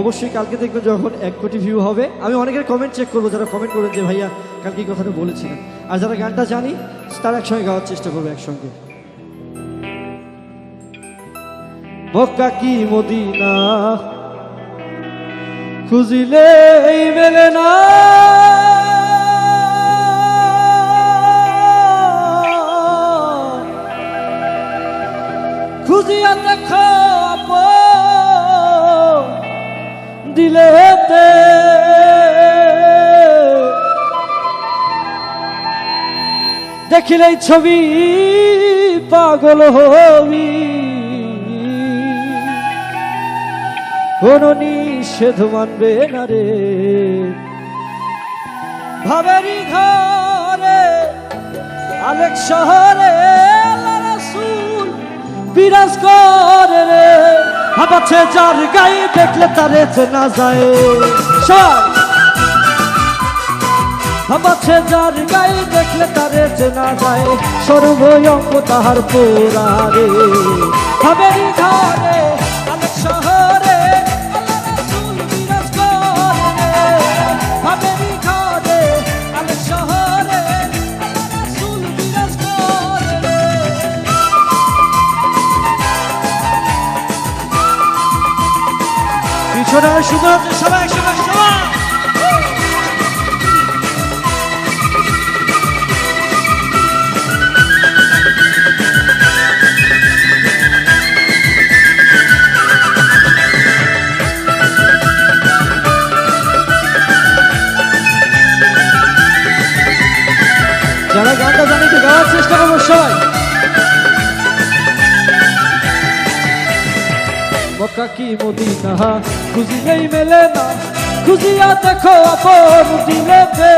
অবশ্যই কালকে দেখবেন যখন এক কোটি ভিউ হবে। আমি অনেকের কমেন্ট চেক করব, যারা কমেন্ট করবেন যে ভাইয়া কালকে এই কথাটা বলেছিলেন। আর যারা গানটা জানি, তারা একসঙ্গে গাওয়ার চেষ্টা করব একসঙ্গে। মক্কা কি মদিনা? খুঁজিলে মেলে না। খুঁজিয়া দেখো। দিলেতে দেখিলেই ছবি, পাগল হবি। কোন নিষেধ মানবে না রে। ভাবেরি ঘরে, আলেক শহরে বিরাজ করে রে। হাবাচ্ছে যার গায়ে, দেখলে তারে চেনা যায়। হাবাচ্ছে যার গায়ে, দেখলে তারে চেনা যায়। সর্বয়ঙ্গ তাহার পোড়া রে হবে ঘরে পিছনে শুধু সবাই একসঙ্গে সবাই। যারা গানটা জানি তো গাওয়ার চেষ্টা করব সবাই। মক্কা কি মদিনা খুঁজিলেই মেলে না। খুঁজিয়া দেখো আপন দিলেতে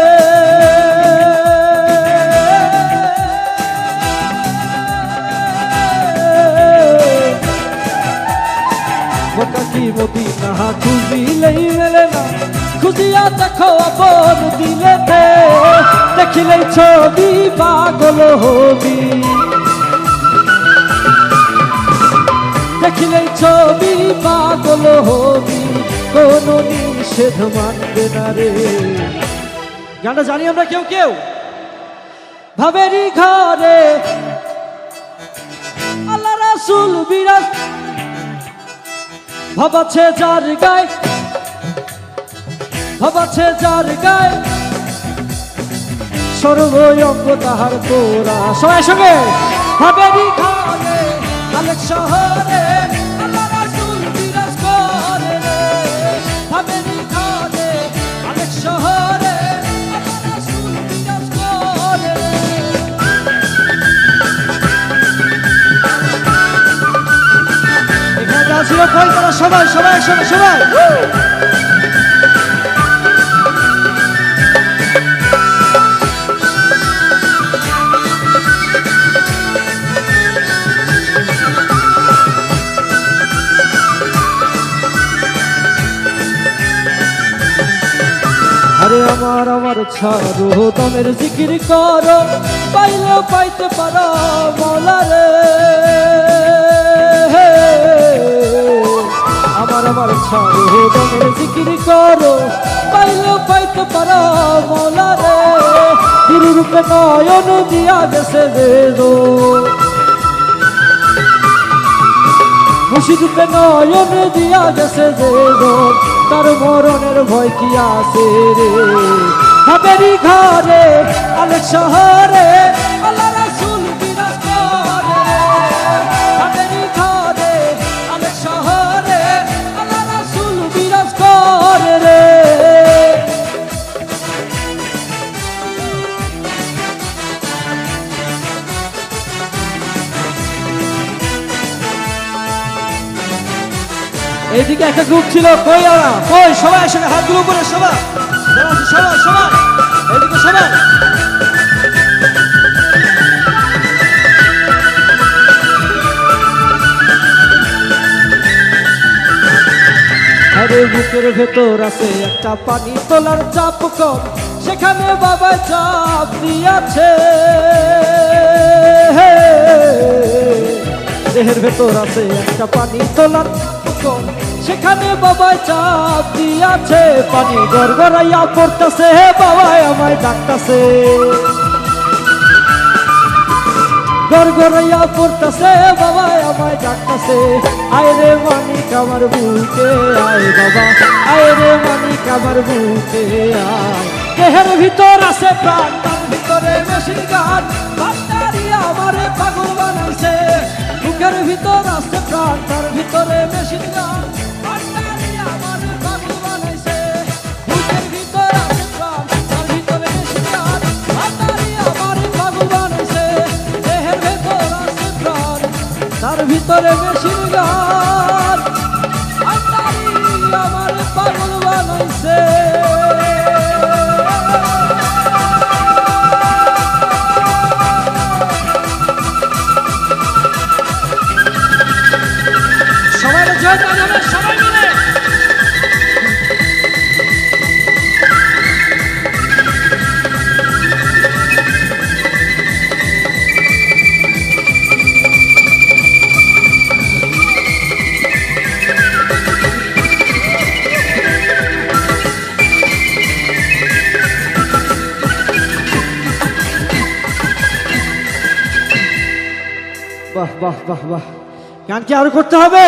মক্কা কি মদিনা খুঁজিলেই মেলে না? খুঁজিয়া দেখো আপন দিলেতে দেখিলেই ছবি পাগল হবি। দেখিলেই ছবি পাগল হবি। কোন নিষেধ মানবে না রে। গানটা জানি আমরা কেউ কেউ? ভাবেরি ঘরে আল্লাহ রাসুল বিরাজ ভাবাছে যার গায় ভাবাছে যার গায়। সর্বয়ঙ্গ তাহার তোরা সবাই সঙ্গে ভাবেরি ঘরে আলেক শহরে আল্লাহ রাসূল বিরাজ করে রে। ঘরে আলেক শহরে করে ছিল কই তারা সবাই সবাই একসঙ্গে সবাই। আরে আমার আমার ছাড়ো দমের জিকির করো পাইলেও পাইতে পারো মৌলা রে আমার আমার ছাড়ো দমের জিকির করো পাইলেও পাইতে পারো মৌলা রে গুরুরূপে নয়ন দিয়া গেছে বেদো মুর্শিদুপে নয়ন দিয়া যে দোর, তার মরণের ভয় কি আছে রে? ঘরে আলো শহরে এইদিকে একটা গ্রুপ ছিল, কই ওরা? কই? সবাই একসঙ্গে হাতগুলো উপরে, সবাই। সবাই সবাই। এইদিকে সবাই। আরে বুকের ভেতর আছে একটা পানি তোলার চাপ কম। সেখানে বাবা চাপ দিয়াছে। দেহের ভেতর আছে একটা পানি তোলার কম। সেখানে বাবাই চাপ দিয়াছে, পানি গড়গড়াইয়া পড়তেছে বাবাই আমায় ডাকতেছে। গড়গড়াইয়া পড়তেছে বাবাই আমায় ডাকতেছে। আয় রে মানিক আমার বুকে, আয় বাবা, আয় রে মানিক আমার বুকে, আয়। দেহের ভিতর আছে প্রাণ, তার ভিতরে মেশিন গান বান্দারি আমারে পাগল বানাইছে। বুকের ভিতর আছে প্রাণ, তার ভিতরে মেশিন গান। তার ভিতরে গান বান্দারি পাগল বানাইছে। সবাই সবাই মিলে। বাহ বাহ বাহ বাহ। গান কি আরও করতে হবে।